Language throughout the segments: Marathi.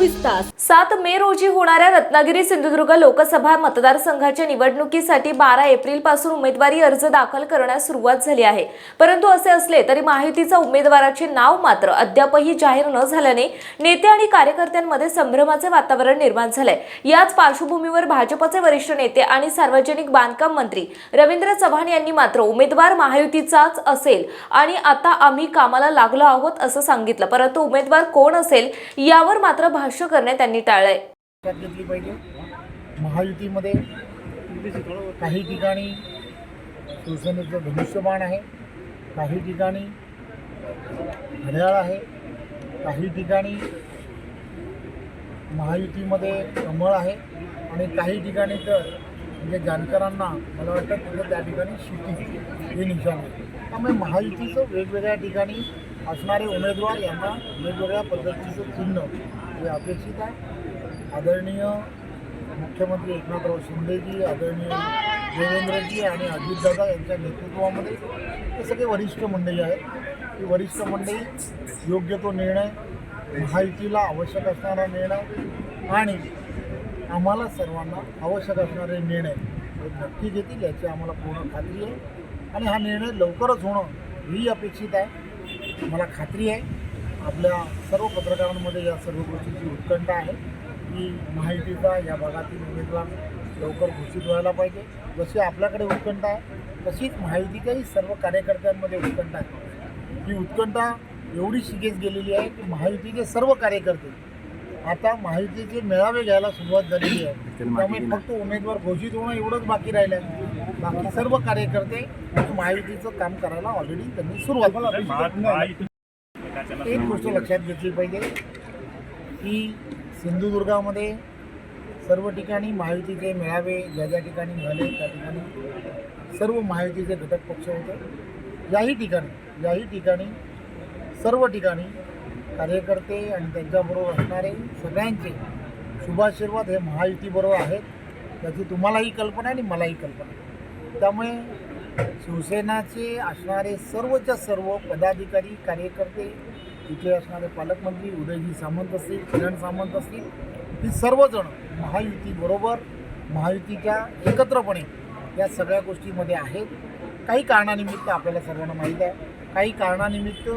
सात मे रोजी होणाऱ्या रत्नागिरी सिंधुदुर्ग लोकसभा मतदारसंघाच्या निवडणुकीसाठी बारा एप्रिलपासून उमेदवारी अर्ज दाखल करण्यास सुरुवात झाली आहे. परंतु असे असले तरी माहितीचा उमेदवाराचे नाव मात्र अद्यापही जाहीर न झाल्याने नेते आणि कार्यकर्त्यांमध्ये संभ्रमाचे वातावरण निर्माण झालंय. याच पार्श्वभूमीवर भाजपचे वरिष्ठ नेते आणि सार्वजनिक बांधकाम मंत्री रवींद्र चव्हाण यांनी मात्र उमेदवार महायुतीचाच असेल आणि आता आम्ही कामाला लागलो आहोत असं सांगितलं. परंतु उमेदवार कोण असेल यावर मात्र भाष्य करणे त्यांनी टाळलंय. घेतली पाहिजे. महायुतीमध्ये काही ठिकाणी शिवसेनेचं धनुष्यबाण आहे काही ठिकाणी घड्याळ आहे काही ठिकाणी महायुतीमध्ये कमळ आहे आणि काही ठिकाणी तर म्हणजे जानकरांना मला वाटतं तिथं त्या ठिकाणी शिटी हे निशाण आहे. त्यामुळे महायुतीचं वेगवेगळ्या ठिकाणी असणारे उमेदवार यांना वेगवेगळ्या पद्धतीचं चिन्ह हे अपेक्षित आहे. आदरणीय मुख्यमंत्री एकनाथराव शिंदेजी आदरणीय देवेंद्रजी आणि अजितदादा यांच्या नेतृत्वामध्ये हे सगळे वरिष्ठ मंडळी आहेत. ही वरिष्ठ मंडळी योग्य तो निर्णय माहितीला आवश्यक असणारा निर्णय आणि आम्हाला सर्वांना आवश्यक असणारे निर्णय नक्की घेतील याची आम्हाला पूर्ण खात्री आहे. आणि हा निर्णय लवकरच होणं ही अपेक्षित आहे. मला खात्री आहे. आपल्या सर्व पत्रकारांमध्ये या सर्व गोष्टीची उत्कंठा आहे. की माहितीचा या भागातील उमेदवार लवकर घोषित व्हायला पाहिजे. जशी आपल्याकडे उत्कंठा आहे तशीच माहितीच्याही सर्व कार्यकर्त्यांमध्ये उत्कंठा आहे. ही उत्कंठा एवढी शिगेस गेलेली आहे की महायुतीचे सर्व कार्यकर्ते आता माहितीचे मेळावे घ्यायला सुरुवात झालेली आहे. त्यामुळे फक्त उमेदवार घोषित होणं एवढंच बाकी राहिलं आहे बाकी सर्व कार्यकर्ते महायुतीचं काम करायला ऑलरेडी त्यांनी सुरुवात एक गोष्ट लक्षात घेतली पाहिजे की सिंधुदुर्गामध्ये सर्व ठिकाणी महायुतीचे मेळावे ज्या ज्या ठिकाणी झाले त्या ठिकाणी सर्व महायुतीचे घटक पक्ष होते. याही ठिकाणी याही ठिकाणी सर्व ठिकाणी कार्यकर्ते आणि त्यांच्याबरोबर असणारे सगळ्यांचे शुभाशीर्वाद हे महायुतीबरोबर आहेत त्याची तुम्हालाही कल्पना आणि मलाही कल्पना त्यामुळे शिवसेनाचे असणारे सर्वच्या सर्व पदाधिकारी कार्यकर्ते तिथे असणारे पालकमंत्री उदयजी सामंत असतील किरण सामंत असतील ही सर्वजण महायुतीबरोबर महायुतीच्या एकत्रपणे या सगळ्या गोष्टीमध्ये आहेत. काही कारणानिमित्त आपल्याला सर्वांना माहीत आहे. काही कारणानिमित्त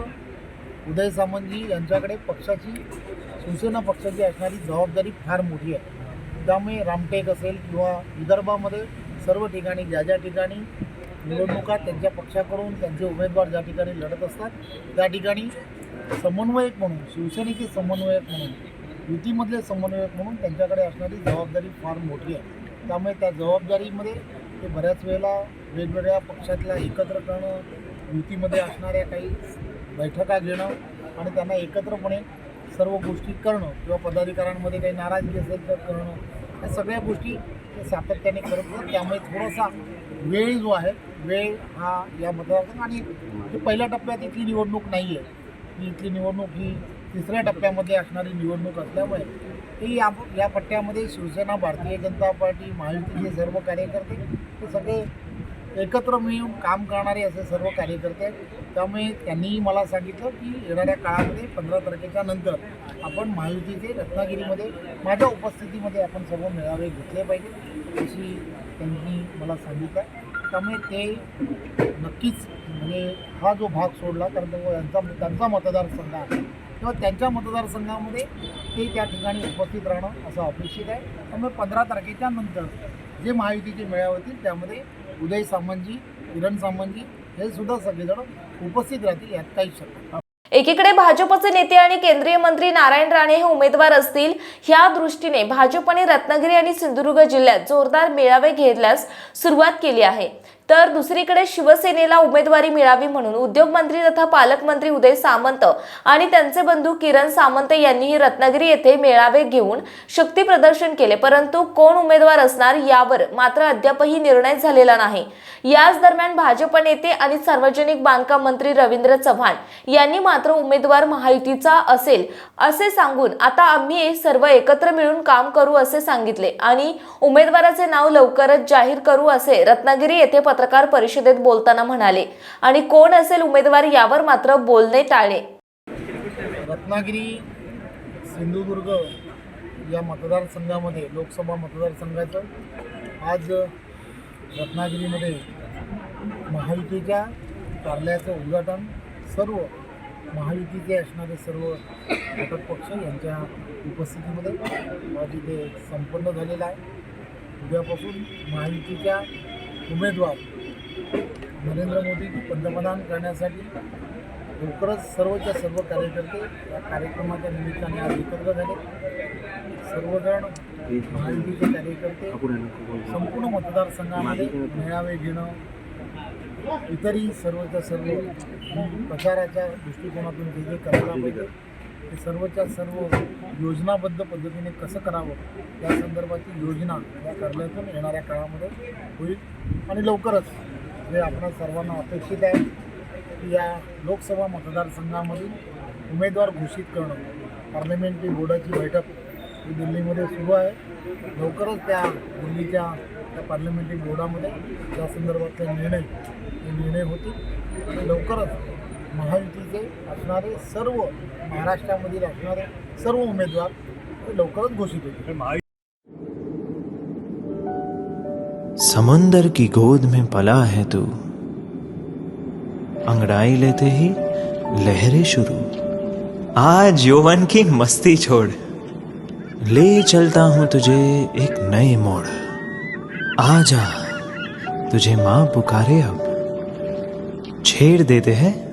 उदय सामंतजी यांच्याकडे पक्षाची शिवसेना पक्षाची असणारी जबाबदारी फार मोठी आहे. त्यामुळे रामटेक असेल किंवा विदर्भामध्ये सर्व ठिकाणी ज्या ज्या ठिकाणी निवडणुका त्यांच्या पक्षाकडून त्यांचे उमेदवार ज्या ठिकाणी लढत असतात त्या ठिकाणी समन्वयक म्हणून शिवसेनेचे समन्वयक म्हणून युतीमधले समन्वयक म्हणून त्यांच्याकडे असणारी जबाबदारी फार मोठी आहे. त्यामुळे त्या जबाबदारीमध्ये ते बऱ्याच वेळेला वेगवेगळ्या पक्षातल्या एकत्र करणं युतीमध्ये असणाऱ्या काही बैठका घेणं आणि त्यांना एकत्रपणे सर्व गोष्टी करणं किंवा पदाधिकाऱ्यांमध्ये काही नाराजगी असेल तर करणं या सगळ्या गोष्टी ते सातत्याने करत असतात त्यामुळे थोडासा वेळ जो आहे वेळ हा या मतदारसंघ आणि पहिल्या टप्प्यात इथली निवडणूक नाही आहे ही इथली निवडणूक ही तिसऱ्या टप्प्यामध्ये असणारी निवडणूक असल्यामुळे ते या या पट्ट्यामध्ये शिवसेना भारतीय जनता पार्टी महायुतीचे सर्व कार्यकर्ते ते सगळे एकत्र मिळून काम करणारे असे सर्व कार्यकर्ते आहेत. त्यामुळे त्यांनी मला सांगितलं की येणाऱ्या काळामध्ये पंधरा तारखेच्या नंतर आपण महायुतीचे रत्नागिरीमध्ये माझ्या उपस्थितीमध्ये आपण सर्व मेळावे घेतले पाहिजे अशी त्यांनी मला सांगितलं. त्यामुळे ते नक्कीच म्हणजे हा जो भाग सोडला कारण त्यांचा त्यांचा मतदारसंघ आहे. किंवा त्यांच्या मतदारसंघामध्ये ते त्या ठिकाणी उपस्थित राहणं असं अपेक्षित आहे. त्यामुळे पंधरा तारखेच्या नंतर जे महायुतीचे मेळावे होतील त्यामध्ये उदय सामंतजी किरण सामंतजी हे सुद्धा सगळेजण उपस्थित राहतील यात काहीच शक्य एकीकडे भाजपचे नेते आणि केंद्रीय मंत्री नारायण राणे हे उमेदवार असतील ह्या दृष्टीने भाजपने रत्नागिरी आणि सिंधुदुर्ग जिल्ह्यात जोरदार मेळावे घेतल्यास सुरुवात केली आहे. तर दुसरीकडे शिवसेनेला उमेदवारी मिळावी म्हणून उद्योगमंत्री तथा पालकमंत्री उदय सामंत आणि त्यांचे बंधू किरण सामंत यांनीही रत्नागिरी येथे मेळावे घेऊन शक्ती प्रदर्शन केले. परंतु कोण उमेदवार असणार यावर मात्र अद्यापही निर्णय झालेला नाही. याच दरम्यान भाजप नेते आणि सार्वजनिक बांधकाम मंत्री रवींद्र चव्हाण यांनी मात्र उमेदवार महायुतीचा असेल असे सांगून आता आम्ही सर्व एकत्र मिळून काम करू असे सांगितले आणि उमेदवाराचे नाव लवकरच जाहीर करू असे रत्नागिरी येथे पत्रकार परिषदेत बोलताना म्हणाले आणि कोण असेल उमेदवार यावर मात्र बोलणे टाळले रत्नागिरी सिंधुदुर्ग या मतदारसंघामध्ये लोकसभा मतदारसंघाचं आज रत्नागिरीमध्ये महायुतीच्या कार्यालयाचं उद्घाटन. सर्व महायुतीचे असणारे सर्व घटक पक्ष यांच्या उपस्थितीमध्ये आज इथे संपन्न झालेला आहे. उद्यापासून महायुतीच्या उमेदवार नरेंद्र मोदी पंतप्रधान करण्यासाठी लवकरच सर्वच्या सर्व कार्यकर्ते या कार्यक्रमाच्या निमित्ताने आज एकत्र झाले. सर्वजण महायुतीचे कार्यकर्ते संपूर्ण मतदारसंघामध्ये मेळावे घेणं इतरही सर्वच्या सर्व प्रचाराच्या दृष्टिकोनातून जे जे करायला पाहिजे ते सर्वच्या सर्व योजनाबद्ध पद्धतीने कसं करावं या संदर्भाची योजना या कार्यालयातून येणाऱ्या काळामध्ये होईल. आणि लवकरच जे आपण सर्वांना अपेक्षित आहे की या लोकसभा मतदारसंघामधील उमेदवार घोषित करणं. पार्लमेंटरी बोर्डाची बैठक ही दिल्लीमध्ये सुरू आहे. लवकरच त्या दिल्लीच्या त्या पार्लमेंटरी बोर्डामध्ये त्या संदर्भातले निर्णय हे निर्णय होतील. आणि लवकरच महायुतीचे असणारे सर्व महाराष्ट्रामधील असणारे सर्व उमेदवार लवकरच घोषित होतील. समुंदर की गोद में पला है तू। अंगड़ाई लेते ही लहरें शुरू। आज यौवन की मस्ती छोड़। ले चलता हूँ तुझे एक नए मोड़। आ जा तुझे माँ पुकारे अब। छेड़ देते हैं